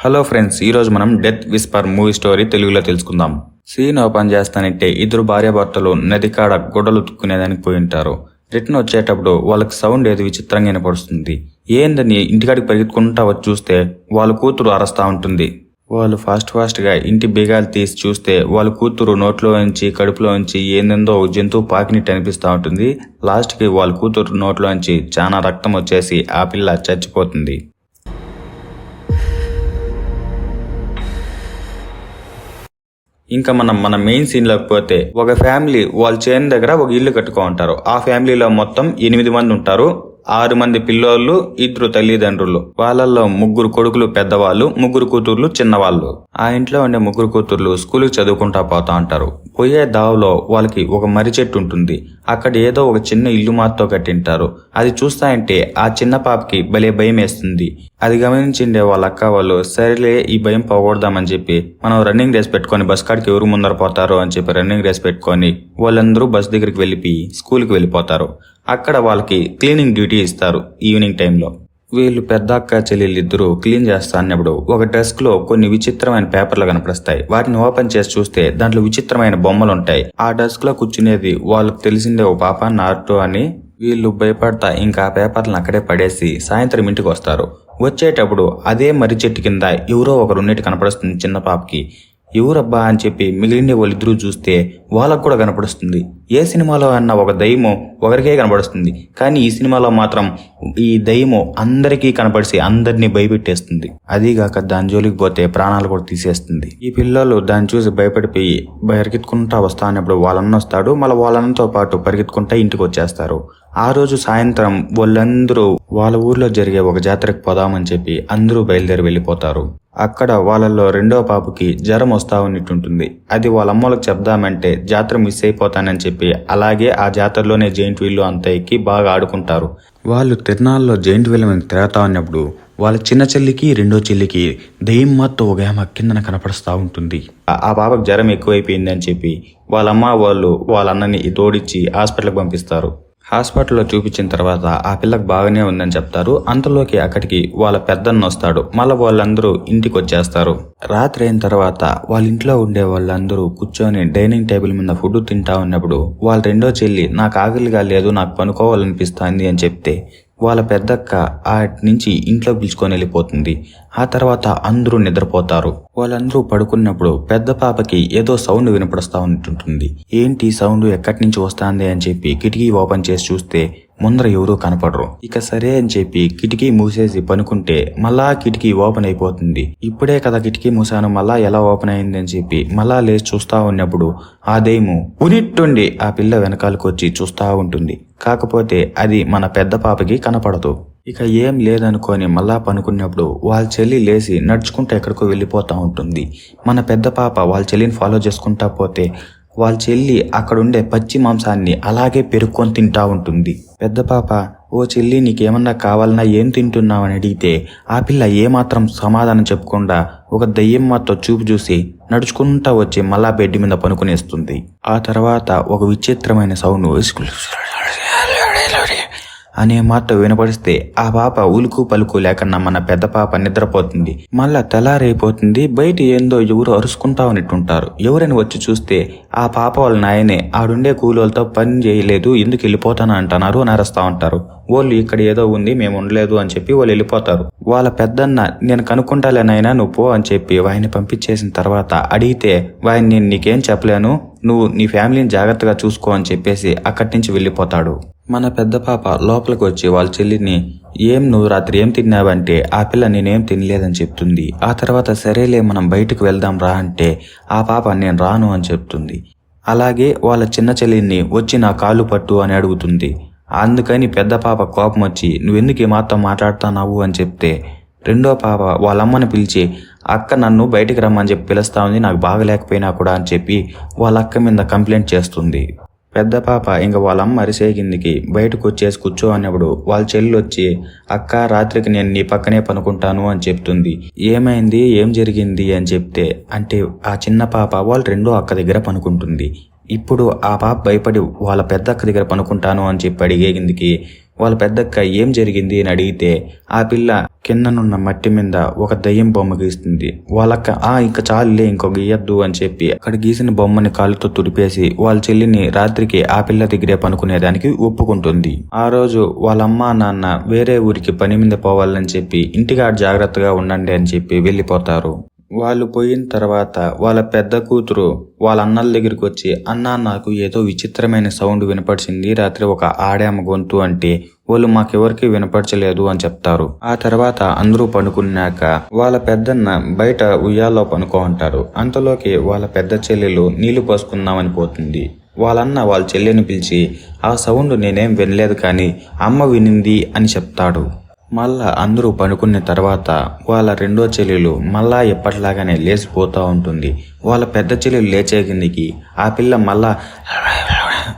Hello friends ఈరోజు మనం death Whisper movie story తెలుగులో తెలుసుకుందాం. సీన్ ఓపెన్ చేస్తానంటే ఇద్దరు భార్యాభర్తలు నది కాడ గొడవలు ఉతుక్కునేదానికి పోయి ఉంటారు. రిటర్న్ వచ్చేటప్పుడు వాళ్ళకి సౌండ్ ఏది విచిత్రంగా వినపడుతుంది ఏందని ఇంటికాడికి పరిగెత్తుకుంటా వచ్చి చూస్తే వాళ్ళ కూతురు అరస్తా ఉంటుంది. వాళ్ళు ఫాస్ట్ ఫాస్ట్గా ఇంటి బీగాలు తీసి చూస్తే వాళ్ళ కూతురు నోట్లో నుంచి కడుపులో నుంచి ఏందేందో జంతువు పాకినట్టు అనిపిస్తూ ఉంటుంది. లాస్ట్కి వాళ్ళ కూతురు నోట్లో నుంచి చాలా రక్తం వచ్చేసి ఆ పిల్ల చచ్చిపోతుంది. ఇంకా మనం మన మెయిన్ సీన్లోకి పోతే ఒక ఫ్యామిలీ వాళ్ళ చేను దగ్గర ఒక ఇల్లు కట్టుకో ఉంటారు. ఆ ఫ్యామిలీలో మొత్తం ఎనిమిది మంది ఉంటారు. ఆరు మంది పిల్లోళ్ళు ఇద్దరు తల్లిదండ్రులు. వాళ్ళల్లో ముగ్గురు కొడుకులు పెద్దవాళ్ళు ముగ్గురు కూతుర్లు చిన్నవాళ్ళు. ఆ ఇంట్లో ఉండే ముగ్గురు కూతుర్లు స్కూల్కి చదువుకుంటా పోతా ఉంటారు పోయే దావలో వాళ్ళకి ఒక మర్రి చెట్టు ఉంటుంది. అక్కడ ఏదో ఒక చిన్న ఇల్లు మాతో కట్టింటారు. అది చూస్తాయంటే ఆ చిన్న పాపకి భలే భయం వేస్తుంది. అది గమనించిండే వాళ్ళ అక్క వాళ్ళు సరేలే ఈ భయం పోగొడదామని చెప్పి మనం రన్నింగ్ రేస్ పెట్టుకొని బస్ కాడికి ఎవరు ముందర పోతారో అని చెప్పి రన్నింగ్ రేస్ పెట్టుకొని వాళ్ళందరూ బస్ దగ్గరికి వెళ్ళిపోయి స్కూల్కి వెళ్ళిపోతారు. అక్కడ వాళ్ళకి క్లీనింగ్ డ్యూటీ ఇస్తారు ఈవినింగ్ టైంలో. వీళ్ళు పెద్ద అక్క చెల్లెళ్ళిద్దరూ క్లీన్ చేస్తా అన్నప్పుడు ఒక డెస్క్లో కొన్ని విచిత్రమైన పేపర్లు కనపడిస్తాయి. వాటిని ఓపెన్ చేసి చూస్తే దాంట్లో విచిత్రమైన బొమ్మలు ఉంటాయి. ఆ డెస్క్లో కూర్చునేది వాళ్ళకి తెలిసిందే ఓ పాప నార్టో అని. వీళ్ళు భయపడతా ఇంకా ఆ పేపర్లను అక్కడే పడేసి సాయంత్రం ఇంటికి వస్తారు. వచ్చేటప్పుడు అదే మర్రి చెట్టు కింద ఎవరో ఒకరు ఉన్నట్టు కనపడుస్తుంది చిన్న పాపకి. ఎవరబ్బా అని చెప్పి మిగిలిన వాళ్ళిద్దరూ చూస్తే వాళ్ళకు కూడా కనపడుస్తుంది. ఏ సినిమాలో అన్న ఒక దయ్యము ఒకరికే కనపడుస్తుంది. కానీ ఈ సినిమాలో మాత్రం ఈ దయ్యము అందరికీ కనపడిసి అందరినీ భయపెట్టేస్తుంది. అదీగాక దాని జోలికి పోతే ప్రాణాలు కూడా తీసేస్తుంది. ఈ పిల్లలు దాన్ని చూసి భయపడిపోయి పరిగెత్తుకుంటా వస్తా అన్నప్పుడు వాళ్ళన్న వస్తాడు. మళ్ళీ వాళ్ళన్నతో పాటు పరిగెత్తుకుంటా ఇంటికి వచ్చేస్తారు. ఆ రోజు సాయంత్రం వాళ్ళందరూ వాళ్ళ ఊర్లో జరిగే ఒక జాతరకు పోదామని చెప్పి అందరూ బయలుదేరి వెళ్ళిపోతారు. అక్కడ వాళ్ళల్లో రెండో పాపకి జ్వరం వస్తా ఉన్నట్టుంటుంది. అది వాళ్ళ అమ్మలకు చెప్దామంటే జాతర మిస్ అయిపోతానని చెప్పి అలాగే ఆ జాతరలోనే జైంట్ వీళ్ళు అంతా ఎక్కి బాగా ఆడుకుంటారు. వాళ్ళు తిరునాళ్ళలో జైంట్ వీల్ మీద తిరగతా ఉన్నప్పుడు వాళ్ళ చిన్న చెల్లికి రెండో చెల్లికి దెయ్యం మాతో ఒక ఆమె కిందన కనపడుస్తూ ఉంటుంది. ఆ- పాపకు జ్వరం ఎక్కువైపోయిందని చెప్పి వాళ్ళ అమ్మ వాళ్ళు వాళ్ళ అన్నని తోడిచ్చి హాస్పిటల్కి పంపిస్తారు. హాస్పిటల్లో చూపించిన తర్వాత ఆ పిల్లకు బాగానే ఉందని చెప్తారు. అంతలోకి అక్కడికి వాళ్ళ పెద్దన్న వస్తాడు. మళ్ళీ వాళ్ళందరూ ఇంటికి వచ్చేస్తారు రాత్రి అయిన తర్వాత వాళ్ళ ఇంట్లో ఉండే వాళ్ళందరూ కూర్చొని డైనింగ్ టేబుల్ మీద ఫుడ్ తింటా ఉన్నప్పుడు వాళ్ళ రెండో చెల్లి నాకు ఆకలిగా లేదు నాకు పనుకోవాలనిపిస్తుంది అని చెప్తే వాళ్ళ పెద్దక్క ఆ నుంచి ఇంట్లో పిలుచుకొని వెళ్ళిపోతుంది. ఆ తర్వాత అందరూ నిద్రపోతారు. వాళ్ళందరూ పడుకున్నప్పుడు పెద్ద పాపకి ఏదో సౌండ్ వినపడుస్తా ఉంటుంటుంది. ఏంటి సౌండ్ ఎక్కడి నుంచి వస్తాంది అని చెప్పి కిటికీ ఓపెన్ చేసి చూస్తే ముందర ఎవరూ కనపడరు. ఇక సరే అని చెప్పి కిటికీ మూసేసి పనుకుంటే మళ్ళా కిటికీ ఓపెన్ అయిపోతుంది. ఇప్పుడే కదా కిటికీ మూసాను మళ్ళా ఎలా ఓపెన్ అయింది అని చెప్పి మళ్ళా లేచి చూస్తా ఉన్నప్పుడు ఆ దెయ్యము ఉనిట్టుండి ఆ పిల్ల వెనకాలకు వచ్చి చూస్తా ఉంటుంది. కాకపోతే అది మన పెద్ద పాపకి కనపడదు. ఇక ఏం లేదనుకొని మళ్ళా పనుకున్నప్పుడు వాళ్ళ చెల్లి లేచి నడుచుకుంటూ ఎక్కడికో వెళ్ళిపోతా ఉంటుంది. మన పెద్ద పాప వాళ్ళ చెల్లిని ఫాలో చేసుకుంటా పోతే వాళ్ళ చెల్లి అక్కడుండే పచ్చి మాంసాన్ని అలాగే పెరుక్కొని తింటా ఉంటుంది. పెద్ద పాప ఓ చెల్లి నీకేమన్నా కావాలన్నా ఏం తింటున్నావని అడిగితే ఆ పిల్ల ఏమాత్రం సమాధానం చెప్పకుండా ఒక దయ్యం మాతో చూపు చూసి నడుచుకుంటా వచ్చి మళ్ళా బెడ్ మీద పనుకునేస్తుంది. ఆ తర్వాత ఒక విచిత్రమైన సౌండ్ అనే మాట వినపడిస్తే ఆ పాప ఉలుకు పలుకు లేకన్నా మన పెద్ద పాప నిద్రపోతుంది. మళ్ళా తెల్లారైపోతుంది. బయట ఏందో ఎవరు అరుచుకుంటా ఉన్నట్టుంటారు. ఎవరని వచ్చి చూస్తే ఆ పాప వాళ్ళ నాయనే ఆడుండే కూలోళ్ళతో పని చేయలేదు ఎందుకు వెళ్ళిపోతాను అంటున్నారు అని అరుస్తా ఉంటారు. వాళ్ళు ఇక్కడ ఏదో ఉంది మేము ఉండలేదు అని చెప్పి వాళ్ళు వెళ్ళిపోతారు. వాళ్ళ పెద్దన్న నేను కనుక్కుంటాలేనైనా నువ్వు పో అని చెప్పి వాయిని పంపించేసిన తర్వాత అడిగితే వాయిని నేను నీకేం చెప్పలేను నువ్వు నీ ఫ్యామిలీని జాగ్రత్తగా చూసుకో అని చెప్పేసి అక్కడి నుంచి వెళ్ళిపోతాడు. మన పెద్ద పాప లోపలికి వచ్చి వాళ్ళ చెల్లిని ఏం నువ్వు రాత్రి ఏం తిన్నావంటే ఆ పిల్ల నేనేం తినలేదని చెప్తుంది. ఆ తర్వాత సరేలే మనం బయటకు వెళ్దాం రా అంటే ఆ పాప నేను రాను అని చెప్తుంది. అలాగే వాళ్ళ చిన్న చెల్లిని వచ్చి నా కాలు పట్టు అని అడుగుతుంది. అందుకని పెద్ద పాప కోపం వచ్చి నువ్వెందుకు ఈ మాతో మాట్లాడుతున్నావు? అని చెప్తే రెండో పాప వాళ్ళ అమ్మని పిలిచి అక్క నన్ను బయటికి రమ్మని చెప్పి పిలుస్తా ఉంది నాకు బాగలేకపోయినా కూడా అని చెప్పి వాళ్ళ అక్క మీద కంప్లైంట్ చేస్తుంది. పెద్ద పాప ఇంక వాళ్ళ అమ్మ అరిసే కిందికి బయటకు వచ్చేసి కూర్చో అన్నప్పుడు వాళ్ళ చెల్లి వచ్చి అక్క రాత్రికి నేను నీ పక్కనే పనుకుంటాను అని చెప్తుంది. ఏమైంది? ఏం జరిగింది? అని చెప్తే అంటే ఆ చిన్న పాప వాళ్ళ రెండో అక్క దగ్గర పనుకుంటుంది. ఇప్పుడు ఆ పాప భయపడి వాళ్ళ పెద్ద అక్క దగ్గర పనుకుంటాను అని చెప్పి అడిగే కిందికి వాళ్ళ పెద్దక్క ఏం జరిగింది? అని అడిగితే ఆ పిల్ల కిందనున్న మట్టి మీద ఒక దయ్యం బొమ్మ గీస్తుంది. వాళ్ళక్క ఆ ఇంకా చాలులే ఇంకో గీయద్దు అని చెప్పి అక్కడ గీసిన బొమ్మని కాలుతో తుడిపేసి వాళ్ళ చెల్లిని రాత్రికి ఆ పిల్ల దగ్గరే పనుకునేదానికి ఒప్పుకుంటుంది. ఆ రోజు వాళ్ళమ్మ నాన్న వేరే ఊరికి పని మీద పోవాలని చెప్పి ఇంటికాడ జాగ్రత్తగా ఉండండి అని చెప్పి వెళ్ళిపోతారు. వాళ్ళు పోయిన తర్వాత వాళ్ళ పెద్ద కూతురు వాళ్ళ అన్నల దగ్గరికి వచ్చి అన్న నాకు ఏదో విచిత్రమైన సౌండ్ వినపడిచింది రాత్రి ఒక ఆడామ గొంతు అంటే వాళ్ళు మాకెవరికి వినపడచలేదు అని చెప్తారు. ఆ తర్వాత అందరూ పనుకున్నాక వాళ్ళ పెద్దన్న బయట ఉయ్యాల్లో పనుకో అంటారు. అంతలోకి వాళ్ళ పెద్ద చెల్లెలు నీళ్ళు పోసుకుందామని పోతుంది. వాళ్ళన్న వాళ్ళ చెల్లెని పిలిచి ఆ సౌండ్ నేనేం వినలేదు కానీ అమ్మ వినింది అని చెప్తాడు. మళ్ళా అందరూ పనుకున్న తర్వాత వాళ్ళ రెండో చెల్లెలు మళ్ళా ఎప్పటిలాగానే లేచిపోతూ ఉంటుంది. వాళ్ళ పెద్ద చెల్లెలు లేచే కిందికి ఆ పిల్ల మళ్ళా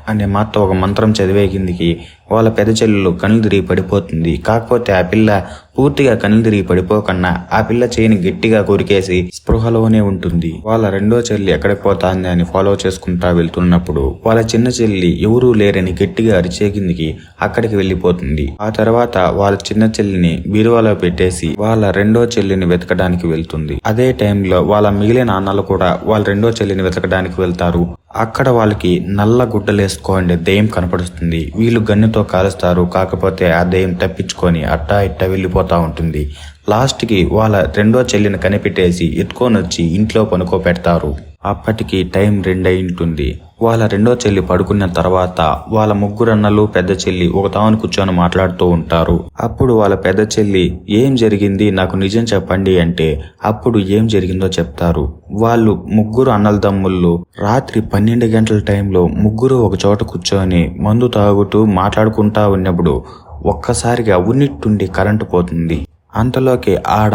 అనే మాతో ఒక మంత్రం చదివే కిందికి వాళ్ళ పెద్ద చెల్లెలు కనులు తిరిగి పడిపోతుంది. కాకపోతే ఆ పిల్ల పూర్తిగా కనులు తిరిగి పడిపోకన్నా ఆ పిల్ల చేయిని గట్టిగా కొరికేసి స్పృహలోనే ఉంటుంది. వాళ్ళ రెండో చెల్లి ఎక్కడికి పోతాంది అని ఫాలో చేసుకుంటా వెళ్తున్నప్పుడు వాళ్ళ చిన్న చెల్లి ఎవరూ లేరని గట్టిగా అరిచే కిందికి అక్కడికి వెళ్ళిపోతుంది. ఆ తర్వాత వాళ్ళ చిన్న చెల్లిని బీరువాలో పెట్టేసి వాళ్ళ రెండో చెల్లిని వెతకడానికి వెళ్తుంది. అదే టైంలో వాళ్ళ మిగిలిన అన్నలు కూడా వాళ్ళ రెండో చెల్లిని వెతకడానికి వెళ్తారు. అక్కడ వాళ్ళకి నల్ల గుడ్డలేసుకోండి దెయ్యం కనపడుతుంది. వీళ్ళు గన్నుతో కాలుస్తారు. కాకపోతే ఆ దెయ్యం తప్పించుకొని అట్టా ఇట్టా వెళ్ళిపోతా ఉంటుంది. లాస్ట్కి వాళ్ళ రెండో చెల్లిని కనిపెట్టేసి ఎత్తుకొని వచ్చి ఇంట్లో పనుకోబెడతారు అప్పటికి టైం రెండై ఉంటుంది. వాళ్ళ రెండో చెల్లి పడుకున్న తర్వాత వాళ్ళ ముగ్గురు అన్నలు పెద్ద చెల్లి ఒక తాను కూర్చొని మాట్లాడుతూ ఉంటారు. అప్పుడు వాళ్ళ పెద్ద చెల్లి ఏం జరిగింది? నాకు నిజం చెప్పండి అంటే అప్పుడు ఏం జరిగిందో చెప్తారు. వాళ్ళు ముగ్గురు అన్నల తమ్ముళ్ళు రాత్రి పన్నెండు గంటల టైంలో ముగ్గురు ఒక చోట కూర్చొని మందు తాగుతూ మాట్లాడుకుంటా ఉన్నప్పుడు ఒక్కసారిగా ఉన్నిట్టుండి కరెంటు పోతుంది. అంతలోకి ఆడ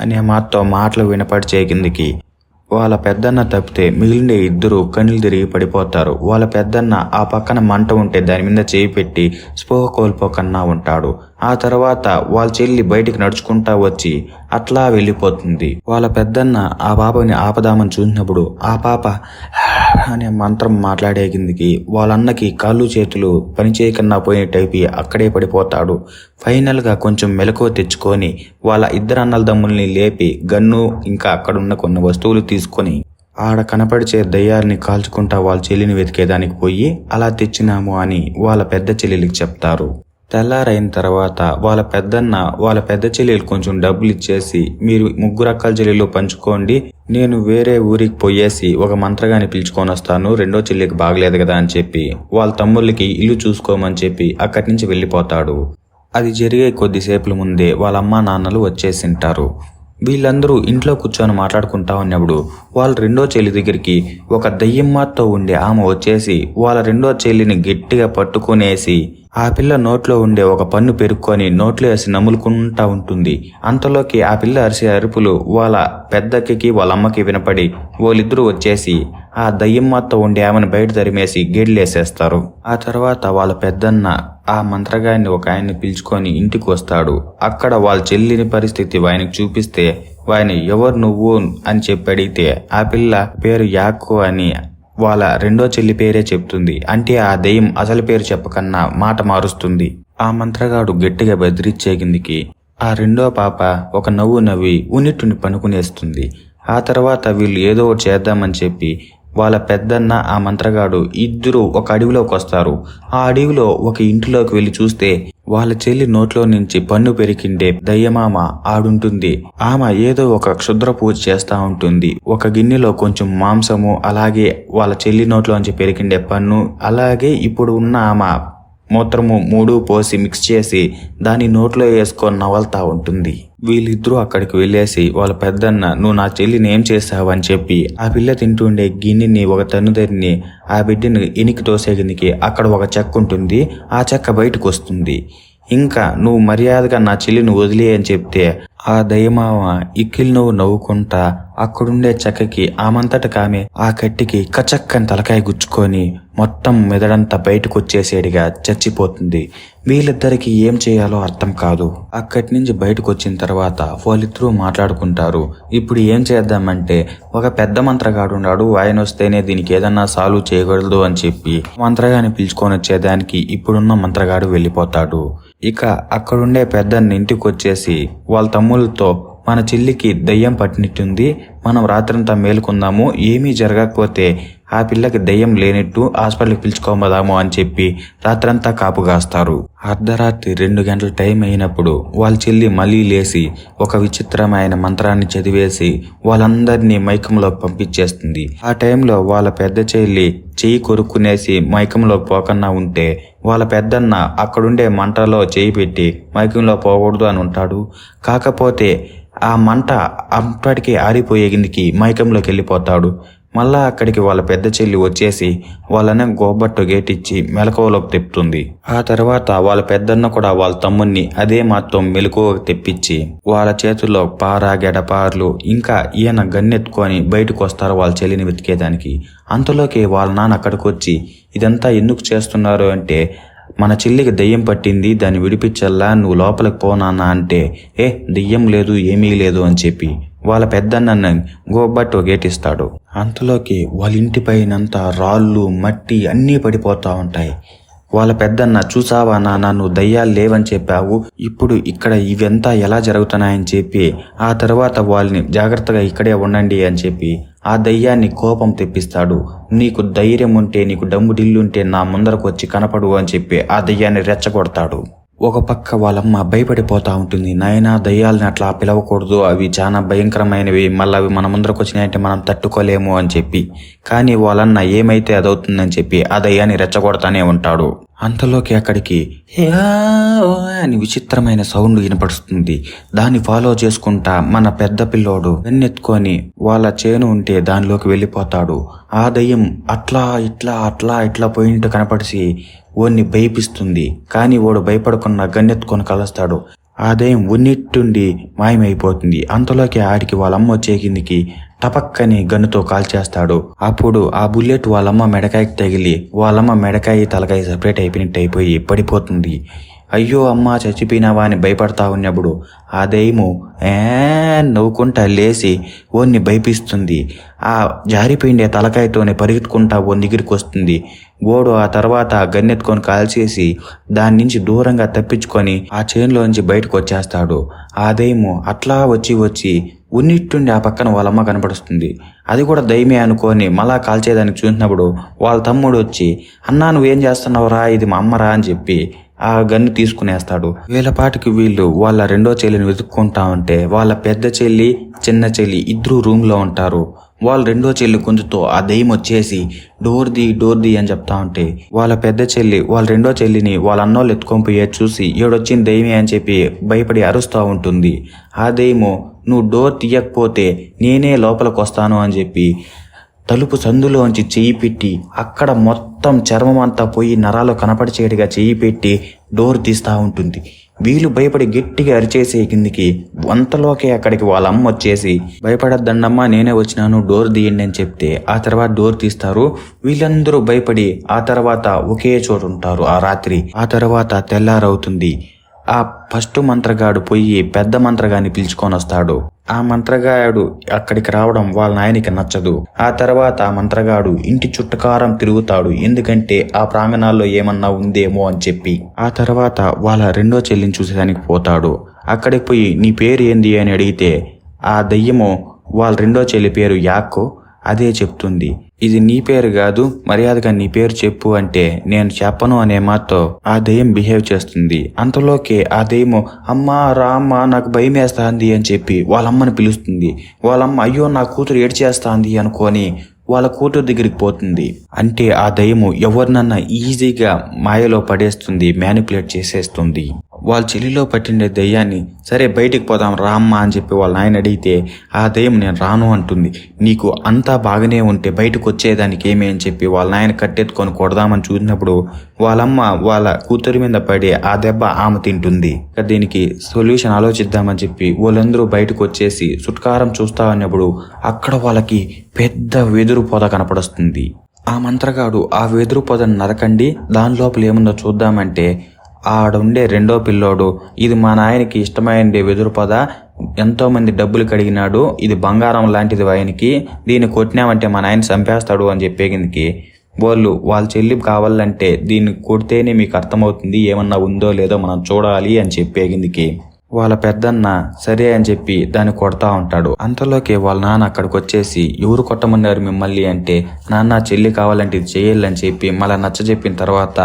అనే మాతో మాటలు వినపడిచే కిందికి వాళ్ళ పెద్దన్న తప్పితే మిగిలిన ఇద్దరు కళ్ళు తిరిగి పడిపోతారు. వాళ్ళ పెద్దన్న ఆ పక్కన మంట ఉంటే దాని మీద చేయి పెట్టి స్పృహ కోల్పోకన్నా ఉంటాడు. ఆ తర్వాత వాళ్ళ చెల్లి బయటికి నడుచుకుంటా వచ్చి అట్లా వెళ్ళిపోతుంది. వాళ్ళ పెద్దన్న ఆ పాపని ఆపదామని చూసినప్పుడు ఆ పాప అనే మంత్రం మాట్లాడే కిందికి వాళ్ళన్నకి కాళ్ళు చేతులు పనిచేయకుండా పోయినట్టయిపోయి అక్కడే పడిపోతాడు. ఫైనల్గా కొంచెం మెలకువ తెచ్చుకొని వాళ్ళ ఇద్దరు అన్నల దమ్ముల్ని లేపి గన్ను ఇంకా అక్కడున్న కొన్ని వస్తువులు తీసుకొని ఆడ కనపడిచే దయ్యాల్ని కాల్చుకుంటా వాళ్ళ చెల్లిని వెతికేదానికి పోయి అలా తెచ్చినాము అని వాళ్ళ పెద్ద చెల్లెలికి చెప్తారు. తెల్లారైన తర్వాత వాళ్ళ పెద్దన్న వాళ్ళ పెద్ద చెల్లెలు కొంచెం డబ్బులు ఇచ్చేసి మీరు ముగ్గురు అక్కల చెల్లెలు పంచుకోండి నేను వేరే ఊరికి పోయేసి ఒక మంత్రగాని పిలుచుకొని వస్తాను రెండో చెల్లికి బాగలేదు కదా అని చెప్పి వాళ్ళ తమ్ముళ్ళకి ఇల్లు చూసుకోమని చెప్పి అక్కడి నుంచి వెళ్ళిపోతాడు. అది జరిగే కొద్దిసేపుల ముందే వాళ్ళ అమ్మా నాన్నలు వచ్చేసింటారు. వీళ్ళందరూ ఇంట్లో కూర్చొని మాట్లాడుకుంటా ఉన్నప్పుడు వాళ్ళ రెండో చెల్లి దగ్గరికి ఒక దయ్యమ్మతో ఉండే ఆమె వచ్చేసి వాళ్ళ రెండో చెల్లిని గట్టిగా పట్టుకునేసి ఆ పిల్ల నోట్లో ఉండే ఒక పన్ను పెరుక్కొని నోట్లో వేసి నములుకుంటా ఉంటుంది. అంతలోకి ఆ పిల్ల అరిసే అరుపులు వాళ్ళ పెద్దక్కకి వాళ్ళ అమ్మకి వినపడి వాళ్ళిద్దరూ వచ్చేసి ఆ దయ్యమ్మతో ఉండే ఆమెను బయట తరిమేసి గేడ్లేసేస్తారు. ఆ తర్వాత వాళ్ళ పెద్దన్న ఆ మంత్రగాన్ని ఒక ఆయన్ని పిలుచుకొని ఇంటికి వస్తాడు. అక్కడ వాళ్ళ చెల్లిని పరిస్థితి వాయనకి చూపిస్తే వాయని ఎవరు నువ్వు? అని చెప్పి అడిగితే ఆ పిల్ల పేరు యాకో అని వాళ్ళ రెండో చెల్లి పేరే చెప్తుంది అంటే ఆ దెయ్యం అసలు పేరు చెప్పకన్నా మాట మారుస్తుంది. ఆ మంత్రగాడు గట్టిగా బెదిరించే కిందికి ఆ రెండో పాప ఒక నవ్వు నవ్వి ఉనిట్టుని పనుకునేస్తుంది. ఆ తర్వాత వీళ్ళు ఏదో ఒకటి చేద్దామని చెప్పి వాళ్ళ పెద్దన్న ఆ మంత్రగాడు ఇద్దరు ఒక అడవిలోకి వస్తారు. ఆ అడవిలో ఒక ఇంటిలోకి వెళ్ళి చూస్తే వాళ్ళ చెల్లి నోట్లో నుంచి పన్ను పెరికిండే దయ్యమామ ఆడుంటుంది. ఆమె ఏదో ఒక క్షుద్ర పూజ చేస్తా ఉంటుంది. ఒక గిన్నెలో కొంచెం మాంసము అలాగే వాళ్ళ చెల్లి నోట్లోంచి పెరికిండే పన్ను అలాగే ఇప్పుడు ఉన్న ఆమె మూత్రము మూడు పోసి మిక్స్ చేసి దాని నోట్లో వేసుకొని నవలుతా ఉంటుంది. వీళ్ళిద్దరూ అక్కడికి వెళ్ళేసి వాళ్ళ పెద్దన్న నువ్వు నా చెల్లిని ఏం చేస్తావని చెప్పి ఆ పిల్ల తింటుండే గిన్నెని ఒక తన్నుదరిని ఆ బిడ్డని ఇనికి తోసేగినికి అక్కడ ఒక చెక్క ఉంటుంది ఆ చెక్క బయటకు వస్తుంది ఇంకా నువ్వు మర్యాదగా నా చెల్లిని వదిలే అని చెప్తే ఆ దయమావ ఇక్కిల్నవ్వు నవ్వుకుంటా అక్కడుండే చెక్కకి ఆమంతట కామె ఆ కట్టికి కచక్కని తలకాయ గుచ్చుకొని మొత్తం మెదడంతా బయటకు వచ్చేసేడిగా చచ్చిపోతుంది. వీళ్ళిద్దరికి ఏం చేయాలో అర్థం కాదు. అక్కడి నుంచి బయటకు వచ్చిన తర్వాత వాళ్ళిద్దరూ మాట్లాడుకుంటారు. ఇప్పుడు ఏం చేద్దామంటే ఒక పెద్ద మంత్రగాడు ఉన్నాడు ఆయన వస్తేనే దీనికి ఏదన్నా సాల్వ్ చేయగలదు అని చెప్పి మంత్రగాని పిలుచుకొని వచ్చేదానికి ఇప్పుడున్న మంత్రగాడు వెళ్ళిపోతాడు. ఇక అక్కడుండే పెద్దన్న ఇంటికి వచ్చేసి వాళ్ళ తమ్ముళ్ళతో మన చెల్లికి దయ్యం పట్టినట్టుంది. మనం రాత్రంతా మేలుకుందాము. ఏమీ జరగకపోతే ఆ పిల్లకి దయ్యం లేనట్టు హాస్పిటల్కి పిలుచుకోమదాము అని చెప్పి రాత్రంతా కాపు కాస్తారు. అర్ధరాత్రి రెండు గంటల టైం అయినప్పుడు వాళ్ళ చెల్లి మళ్ళీ లేచి ఒక విచిత్రమైన మంత్రాన్ని చదివేసి వాళ్ళందరినీ మైకంలో పంపించేస్తుంది. ఆ టైంలో వాళ్ళ పెద్ద చెల్లి చెయ్యి కొరుక్కునేసి మైకంలో పోకన్నా ఉంటే వాళ్ళ పెద్దన్న అక్కడుండే మంటలో చేయి పెట్టి మైకంలో పోకూడదు అని ఉంటాడు. కాకపోతే ఆ మంట అప్పటికి ఆరిపోయేందుకి మైకంలోకి వెళ్ళిపోతాడు. మళ్ళా అక్కడికి వాళ్ళ పెద్ద చెల్లి వచ్చేసి వాళ్ళని గోబట్టు గేటిచ్చి మెలకువలోకి తెప్పుతుంది. ఆ తర్వాత వాళ్ళ పెద్దన్న కూడా వాళ్ళ తమ్ముణ్ణి అదే మాత్రం మెలకువకు తెప్పించి వాళ్ళ చేతుల్లో పార గెడపార్లు ఇంకా ఈయన గన్నెత్తుకొని బయటకు వస్తారు వాళ్ళ చెల్లిని వెతికేదానికి. అంతలోకి వాళ్ళ నాన్న అక్కడికి వచ్చి ఇదంతా ఎందుకు చేస్తున్నారు అంటే మన చెల్లికి దెయ్యం పట్టింది దాన్ని విడిపించల్లా నువ్వు లోపలికి పోనానా అంటే ఏ దెయ్యం లేదు ఏమీ లేదు అని చెప్పి వాళ్ళ పెద్దన్న గోబట్టు గేటిస్తాడు. అంతలోకి వాళ్ళ ఇంటి పైనంతా రాళ్ళు మట్టి అన్నీ పడిపోతా ఉంటాయి. వాళ్ళ పెద్దన్న చూసావా నాన్న నువ్వు దయ్యాలు లేవని చెప్పావు. ఇప్పుడు ఇక్కడ ఇవంతా ఎలా జరుగుతున్నాయని చెప్పి ఆ తర్వాత వాళ్ళని జాగ్రత్తగా ఇక్కడే ఉండండి అని చెప్పి ఆ దయ్యాన్ని కోపం తెప్పిస్తాడు. నీకు ధైర్యం ఉంటే నీకు డమ్ము డిల్లుంటే నా ముందరకు వచ్చి కనపడు అని చెప్పి ఆ దయ్యాన్ని రెచ్చగొడతాడు. ఒక పక్క వాళ్ళమ్మ భయపడిపోతూ ఉంటుంది. నాయనా దయ్యాలని అట్లా పిలవకూడదు. అవి చాలా భయంకరమైనవి. మళ్ళీ అవి మన ముందరకు వచ్చినాయంటే మనం తట్టుకోలేము అని చెప్పి. కానీ వాళ్ళన్న ఏమైతే అదవుతుందని చెప్పి ఆ దయ్యాన్ని రెచ్చగొడతానే ఉంటాడు. అంతలోకి అక్కడికి అని విచిత్రమైన సౌండ్ వినపడుస్తుంది. దాన్ని ఫాలో చేసుకుంటా మన పెద్ద పిల్లోడు వెన్నెత్తుకొని వాళ్ళ చేను ఉంటే దానిలోకి వెళ్ళిపోతాడు. ఆ దయ్యం అట్లా ఇట్లా అట్లా ఇట్లా పోయినట్టు కనపడిసి ఓన్ని భయపిస్తుంది. కానీ ఓడు భయపడకుండా గన్నెత్తుకొని కలుస్తాడు. ఆ దయ్యం ఉన్నిట్టుండి మాయమైపోతుంది. అంతలోకి ఆడికి వాళ్ళమ్మ వచ్చే కిందికి టపక్కని గన్నుతో కాల్చేస్తాడు. అప్పుడు ఆ బుల్లెట్ వాళ్ళమ్మ మెడకాయకి తగిలి వాళ్ళమ్మ మెడకాయ తలకాయ సపరేట్ అయిపోయినట్టు అయిపోయి పడిపోతుంది. అయ్యో అమ్మ చచ్చిపోయినావా అని భయపడతా ఉన్నప్పుడు ఆ దయ్యము ఏ నవ్వుకుంటా లేచి ఓన్ని భయపిస్తుంది. ఆ జారిపోయిండే తలకాయతోనే పరిగెత్తుకుంటా ఓ దగ్గరికి వస్తుంది ఓడు ఆ తర్వాత గన్నెత్తుకొని కాల్చేసి దాని నుంచి దూరంగా తప్పించుకొని ఆ చేనులోంచి బయటకు వచ్చేస్తాడు. ఆ దయ్యము అట్లా వచ్చి వచ్చి ఉన్నిట్టుండి ఆ పక్కన వాళ్ళమ్మ కనపడుస్తుంది. అది కూడా దయ్యమే అనుకొని మళ్ళా కాల్చేదానికి చూసినప్పుడు వాళ్ళ తమ్ముడు వచ్చి అన్నా నువ్వేం చేస్తున్నావురా ఇది మా అమ్మరా అని చెప్పి ఆ గన్ను తీసుకునేస్తాడు. వీళ్ళపాటికి వీళ్ళు వాళ్ళ రెండో చెల్లిని వెతుక్కుంటా ఉంటే వాళ్ళ పెద్ద చెల్లి చిన్న చెల్లి ఇద్దరు రూమ్లో ఉంటారు. వాళ్ళ రెండో చెల్లి కుంజుతో ఆ దెయ్యం వచ్చేసి డోర్ ది డోర్ ది అని చెప్తా ఉంటే వాళ్ళ పెద్ద చెల్లి వాళ్ళ రెండో చెల్లిని వాళ్ళ అన్నోళ్ళు ఎత్తుకొని పోయే చూసి ఏడొచ్చిన దెయ్యమే అని చెప్పి భయపడి అరుస్తూ ఉంటుంది. ఆ దెయ్యము నువ్వు డోర్ తీయకపోతే నేనే లోపలికి వస్తాను అని చెప్పి తలుపు సందులోంచి చెయ్యి పెట్టి అక్కడ మొత్తం చర్మం అంతా పోయి నరాలు కనపడిచేటిగా చెయ్యి పెట్టి డోర్ తీస్తూ ఉంటుంది. వీళ్ళు భయపడి గట్టిగా అరిచేసే కిందికి వంతలోకే అక్కడికి వాళ్ళ అమ్మ వచ్చేసి భయపడద్దండమ్మా నేనే వచ్చినాను డోర్ తీయండి అని చెప్తే ఆ తర్వాత డోర్ తీస్తారు. వీళ్ళందరూ భయపడి ఆ తర్వాత ఒకే చోటు ఉంటారు ఆ రాత్రి. ఆ తర్వాత తెల్లారవుతుంది. ఆ ఫస్ట్ మంత్రగాడు పోయి పెద్ద మంత్రగాని పిలుచుకొని వస్తాడు. ఆ మంత్రగాడు అక్కడికి రావడం వాళ్ళ నాయనికి నచ్చదు. ఆ తర్వాత ఆ మంత్రగాడు ఇంటి చుట్టకారం తిరుగుతాడు. ఎందుకంటే ఆ ప్రాంగణాల్లో ఏమన్నా ఉందేమో అని చెప్పి. ఆ తర్వాత వాళ్ళ రెండో చెల్లిని చూసేదానికి పోతాడు. అక్కడికి పోయి నీ పేరు ఏంది? అని అడిగితే ఆ దయ్యము. వాళ్ళ రెండో చెల్లి పేరు యాక్కో అదే చెప్తుంది. ఇది నీ పేరు కాదు మర్యాదగా నీ పేరు చెప్పు అంటే నేను చెప్పను అనే మాతో ఆ దెయ్యం బిహేవ్ చేస్తుంది. అంతలోకే ఆ దెయ్యము అమ్మా రామ్మ నాకు భయం వేస్తాంది అని చెప్పి వాళ్ళమ్మని పిలుస్తుంది. వాళ్ళమ్మ అయ్యో నా కూతురు ఏడ్చేస్తాంది అనుకొని వాళ్ళ కూతురు దగ్గరికి పోతుంది. అంటే ఆ దయ్యము ఎవరినన్నా ఈజీగా మాయలో పడేస్తుంది మ్యానిపులేట్ చేసేస్తుంది. వాళ్ళ చెల్లిలో పట్టిండే దెయ్యాన్ని సరే బయటికి పోదాం రామ్మా అని చెప్పి వాళ్ళ నాయన అడిగితే ఆ దెయ్యం నేను రాను అంటుంది. నీకు అంతా బాగానే ఉంటే బయటకు వచ్చేదానికి ఏమి అని చెప్పి వాళ్ళ నాయన కట్టెత్తుకొని కొడదామని చూసినప్పుడు వాళ్ళమ్మ వాళ్ళ కూతురి మీద పడి ఆ దెబ్బ ఆమె తింటుంది. దీనికి సొల్యూషన్ ఆలోచిద్దామని చెప్పి వాళ్ళందరూ బయటకు వచ్చేసి సుట్కారం చూస్తా అన్నప్పుడు అక్కడ వాళ్ళకి పెద్ద వెదురు పొద కనపడుస్తుంది. ఆ మంత్రగాడు ఆ వెదురు పొదను నరకండి దాని లోపల ఏముందో చూద్దామంటే ఆడుండే రెండో పిల్లోడు. ఇది మా నాయనకి ఇష్టమైంది వెదురు పొద. ఎంతోమంది డబ్బులు కడిగినాడు. ఇది బంగారం లాంటిది ఆయనకి. దీన్ని కొట్టినామంటే మా నాయన చంపేస్తాడు అని చెప్పేగిందికి. వాళ్ళు వాళ్ళ చెల్లి కావాలంటే దీన్ని కొడితేనే మీకు అర్థమవుతుంది ఏమన్నా ఉందో లేదో మనం చూడాలి అని చెప్పేగిందికి. వాళ్ళ పెద్దన్న సరే అని చెప్పి దాన్ని కొడతా ఉంటాడు. అంతలోకి వాళ్ళ నాన్న అక్కడికి వచ్చేసి ఎవరు కొట్టమన్నారు మిమ్మల్ని? అంటే నాన్న చెల్లి కావాలంటే ఇది చేయాలని చెప్పి మళ్ళీ నచ్చ చెప్పిన తర్వాత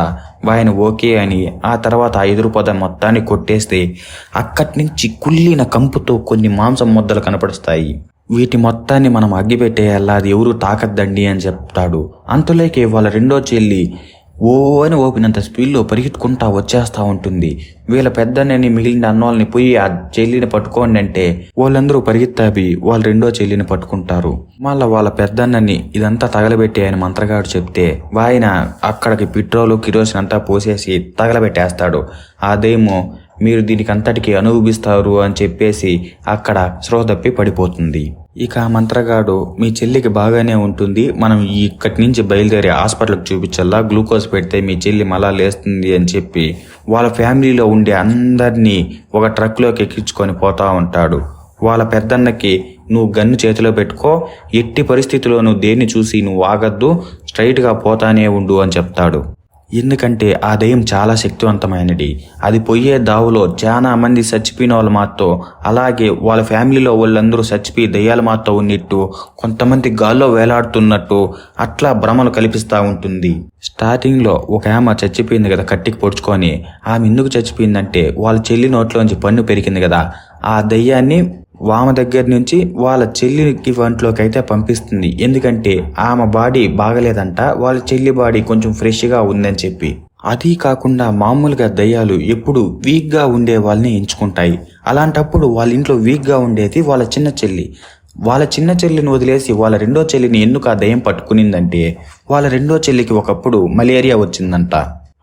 ఆయన ఓకే అని ఆ తర్వాత ఆ ఎదురు మొత్తాన్ని కొట్టేస్తే అక్కడి నుంచి కుళ్ళిన కంపుతో కొన్ని మాంసం ముద్దలు కనపడుస్తాయి. వీటి మొత్తాన్ని మనం అగ్గిపెట్టేయాలా? అది ఎవరు తాకద్దండి అని చెప్తాడు. అంతలోకి వాళ్ళ రెండో చెల్లి ఓ అని ఓపినంత స్పీడ్లో పరిగెత్తుకుంటా వచ్చేస్తా ఉంటుంది. వీళ్ళ పెద్దన్నని మిగిలిన అన్నోళ్ళని పోయి ఆ చెల్లిని పట్టుకోండి అంటే వాళ్ళందరూ పరిగెత్తాబి వాళ్ళ రెండో చెల్లిని పట్టుకుంటారు. మళ్ళా వాళ్ళ పెద్దన్నని ఇదంతా తగలబెట్టి ఆయన మంత్రగాడు చెప్తే ఆయన అక్కడికి పెట్రోలు కిరోసిన్ అంతా పోసేసి తగలబెట్టేస్తాడు. అదేమో మీరు దీనికి అంతటికి అనుభవిస్తారు అని చెప్పేసి అక్కడ శ్రోదప్పి పడిపోతుంది. ఇక ఆ మంత్రగాడు మీ చెల్లికి బాగానే ఉంటుంది. మనం ఇక్కడి నుంచి బయలుదేరి హాస్పిటల్కి చూపించల్లా. గ్లూకోజ్ పెడితే మీ చెల్లి మళ్ళా లేస్తుంది అని చెప్పి వాళ్ళ ఫ్యామిలీలో ఉండే అందరినీ ఒక ట్రక్లోకి ఎక్కించుకొని పోతా ఉంటాడు. వాళ్ళ పెద్దన్నకి నువ్వు గన్ను చేతిలో పెట్టుకో. ఎట్టి పరిస్థితిలో నువ్వు దేన్ని చూసి నువ్వు ఆగద్దు. స్ట్రైట్గా పోతానే ఉండు అని చెప్తాడు. ఎందుకంటే ఆ దయ్యం చాలా శక్తివంతమైనది. అది పోయే దావులో చాలా మంది చచ్చిపోయిన వాళ్ళ మాతో అలాగే వాళ్ళ ఫ్యామిలీలో వాళ్ళందరూ చచ్చిపోయి దెయ్యాల మాతో ఉన్నట్టు కొంతమంది గాల్లో వేలాడుతున్నట్టు అట్లా భ్రమలు కల్పిస్తూ ఉంటుంది. స్టార్టింగ్లో ఒక ఆమె చచ్చిపోయింది కదా కట్టికి పొడుచుకొని ఆమె ఎందుకు చచ్చిపోయిందంటే వాళ్ళ చెల్లి నోట్లోంచి పన్ను పెరిగింది కదా. ఆ దయ్యాన్ని వామ దగ్గర నుంచి వాళ్ళ చెల్లికి వంట్లోకి అయితే పంపిస్తుంది. ఎందుకంటే ఆమె బాడీ బాగలేదంట వాళ్ళ చెల్లి బాడీ కొంచెం ఫ్రెష్గా ఉందని చెప్పి. అది కాకుండా మామూలుగా దయ్యాలు ఎప్పుడు వీక్గా ఉండే వాళ్ళని ఎంచుకుంటాయి. అలాంటప్పుడు వాళ్ళ ఇంట్లో వీక్గా ఉండేది వాళ్ళ చిన్న చెల్లి. వాళ్ళ చిన్న చెల్లిని వదిలేసి వాళ్ళ రెండో చెల్లిని ఎందుకు ఆ దయ్యం పట్టుకునిందంటే వాళ్ళ రెండో చెల్లికి ఒకప్పుడు మలేరియా వచ్చిందంట.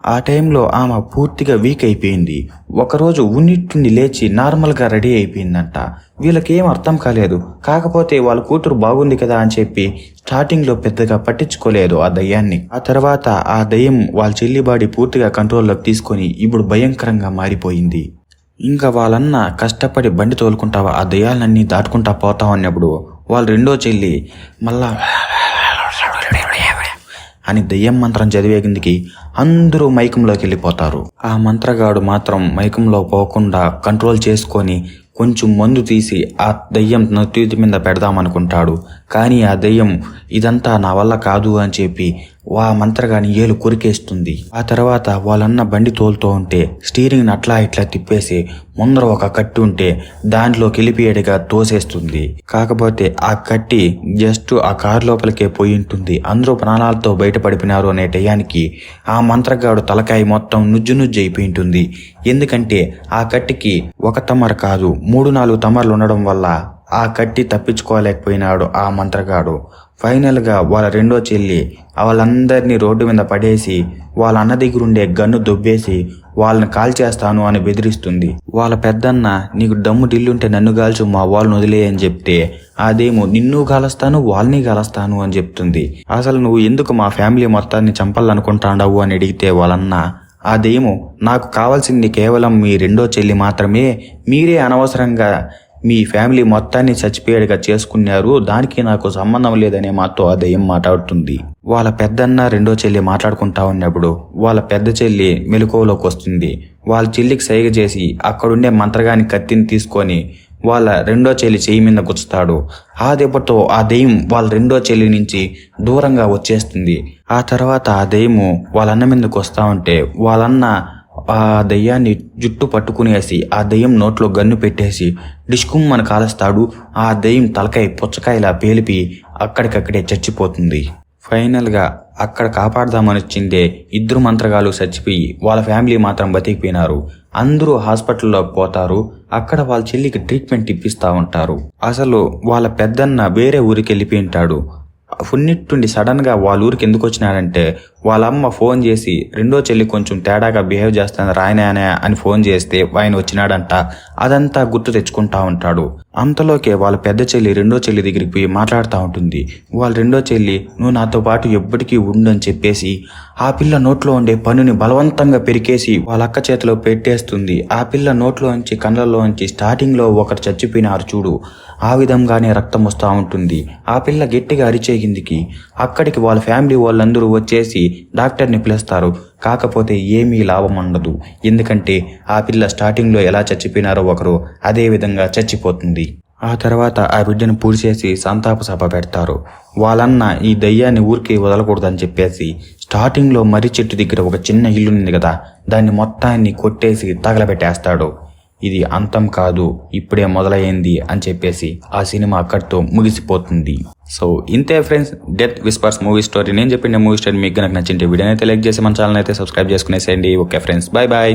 ఆ టైంలో ఆమె పూర్తిగా వీక్ అయిపోయింది. ఒకరోజు ఉన్నిట్టుండి లేచి నార్మల్గా రెడీ అయిపోయిందంట. వీళ్ళకేం అర్థం కాలేదు. కాకపోతే వాళ్ళ కూతురు బాగుంది కదా అని చెప్పి స్టార్టింగ్లో పెద్దగా పట్టించుకోలేదు ఆ దయ్యాన్ని. ఆ తర్వాత ఆ దయ్యం వాళ్ళ చెల్లి బాడీ పూర్తిగా కంట్రోల్లోకి తీసుకొని ఇప్పుడు భయంకరంగా మారిపోయింది. ఇంకా వాళ్ళన్న కష్టపడి బండి తోలుకుంటావా? ఆ దయ్యాలన్నీ దాటుకుంటా పోతా అన్నప్పుడు వాళ్ళ రెండో చెల్లి మళ్ళా అని దెయ్యం మంత్రం చదివేగిందికి అందరూ మైకంలోకి వెళ్ళిపోతారు. ఆ మంత్రగాడు మాత్రం మైకంలో పోకుండా కంట్రోల్ చేసుకొని కొంచెం మందు తీసి ఆ దెయ్యం నొత్తి మీద పెడదామనుకుంటాడు. కానీ ఆ దెయ్యం ఇదంతా నా వల్ల కాదు అని చెప్పి వా మంత్రగాని ఏలు కొరికేస్తుంది. ఆ తర్వాత వాళ్ళన్న బండి తోలుతూ ఉంటే స్టీరింగ్ అట్లా ఇట్లా తిప్పేసి ముందర ఒక కట్టి ఉంటే దాంట్లో కిలిపియడిగా తోసేస్తుంది. కాకపోతే ఆ కట్టి జస్ట్ ఆ కారు లోపలికే పోయి ఉంటుంది. అందరూ ప్రాణాలతో బయటపడిపినారు అనే టయానికి ఆ మంత్రగాడు తలకాయ మొత్తం నుజ్జు నుజ్జు అయిపోయి ఉంటుంది. ఎందుకంటే ఆ కట్టికి ఒక తమర కాదు మూడు నాలుగు తమర్లు ఉండడం వల్ల ఆ కట్టి తప్పించుకోలేకపోయినాడు ఆ మంత్రగాడు. ఫైనల్గా వాళ్ళ రెండో చెల్లి వాళ్ళందరినీ రోడ్డు మీద పడేసి వాళ్ళ అన్న దగ్గరుండే గన్ను దుబ్బేసి వాళ్ళని కాల్చేస్తాను అని బెదిరిస్తుంది. వాళ్ళ పెద్దన్న నీకు దమ్ము ఢిల్లుంటే నన్ను కాల్చు మా వాళ్ళని వదిలే అని చెప్తే అదేమో నిన్ను కాలుస్తాను వాళ్ళని కాలుస్తాను అని చెప్తుంది. అసలు నువ్వు ఎందుకు మా ఫ్యామిలీ మొత్తాన్ని చంపాలనుకుంటాండవు అని అడిగితే వాళ్ళన్న అదేమో నాకు కావాల్సింది కేవలం మీ రెండో చెల్లి మాత్రమే మీరే అనవసరంగా మీ ఫ్యామిలీ మొత్తాన్ని చచ్చిపోయాడుగా చేసుకున్నారు దానికి నాకు సంబంధం లేదనే మాతో ఆ దయ్యం మాట్లాడుతుంది. వాళ్ళ పెద్దన్న రెండో చెల్లి మాట్లాడుకుంటా ఉన్నప్పుడు వాళ్ళ పెద్ద చెల్లి మెలకువలోకి వస్తుంది. వాళ్ళ చెల్లికి సైగ చేసి అక్కడుండే మంత్రగాని కత్తిని తీసుకొని వాళ్ళ రెండో చెల్లి చేయి మీద గుచ్చుతాడు. ఆ దెబ్బతో ఆ దెయ్యం వాళ్ళ రెండో చెల్లి నుంచి దూరంగా వచ్చేస్తుంది. ఆ తర్వాత ఆ దెయ్యము వాళ్ళన్న మీదకి వస్తా ఉంటే వాళ్ళన్న ఆ దెయ్యాన్ని జుట్టు పట్టుకునేసి ఆ దెయ్యం నోట్లో గన్ను పెట్టేసి డిష్కుమ్మని కాలుస్తాడు. ఆ దెయ్యం తలకాయ పుచ్చకాయలా పేలిపి అక్కడికక్కడే చచ్చిపోతుంది. ఫైనల్గా అక్కడ కాపాడదామని వచ్చిందే ఇద్దరు మంత్రగాలు చచ్చిపోయి వాళ్ళ ఫ్యామిలీ మాత్రం బతికిపోయినారు. అందరూ హాస్పిటల్లో పోతారు. అక్కడ వాళ్ళ చెల్లికి ట్రీట్మెంట్ ఇప్పిస్తూ ఉంటారు. అసలు వాళ్ళ పెద్దన్న వేరే ఊరికి వెళ్ళిపోయి ఉంటాడు. ఫున్నిట్టుండి సడన్గా వాళ్ళ ఊరికి ఎందుకు వచ్చినాడంటే వాళ్ళ అమ్మ ఫోన్ చేసి రెండో చెల్లి కొంచెం తేడాగా బిహేవ్ చేస్తాను రాయనానే అని ఫోన్ చేస్తే ఆయన వచ్చినాడంట. అదంతా గుర్తు తెచ్చుకుంటా ఉంటాడు. అంతలోకే వాళ్ళ పెద్ద చెల్లి రెండో చెల్లి దగ్గరికి పోయి మాట్లాడుతూ ఉంటుంది. వాళ్ళ రెండో చెల్లి నువ్వు నాతో పాటు ఎప్పటికీ ఉండు అని చెప్పేసి ఆ పిల్ల నోట్లో ఉండే పనుని బలవంతంగా పెరికేసి వాళ్ళ అక్క చేతిలో పెట్టేస్తుంది. ఆ పిల్ల నోట్లోంచి కళ్ళల్లోంచి స్టార్టింగ్లో ఒకరు చచ్చిపోయినారు చూడు. ఆ విధంగానే రక్తం వస్తూ ఉంటుంది. ఆ పిల్ల గట్టిగా అరిచే కిందికి అక్కడికి వాళ్ళ ఫ్యామిలీ వాళ్ళందరూ వచ్చేసి డాక్టర్ని పిలుస్తారు. కాకపోతే ఏమీ లాభం ఉండదు ఎందుకంటే ఆ పిల్ల స్టార్టింగ్లో ఎలా చచ్చిపోయినారో ఒకరు అదే విధంగా చచ్చిపోతుంది. ఆ తర్వాత ఆ బిడ్డను పూడి చేసి సంతాప సభ పెడతారు. వాళ్ళన్న ఈ దయ్యాన్ని ఊరికి వదలకూడదని చెప్పేసి స్టార్టింగ్లో మర్రి చెట్టు దగ్గర ఒక చిన్న ఇల్లు ఉంది కదా దాన్ని మొత్తాన్ని కొట్టేసి తగలబెట్టేస్తాడు. ఇది అంతం కాదు ఇప్పుడే మొదలైంది అని చెప్పేసి ఆ సినిమా అక్కడితో ముగిసిపోతుంది. సో ఇంతే friends death whispers movie story నేను చెప్పిన మూవీ స్టోరీ మీకు కనుక నచ్చింటే వీడియోని అయితే లైక్ చేసి మన ఛానల్ అయితే subscribe చేసుకునేసేయండి. Okay friends bye bye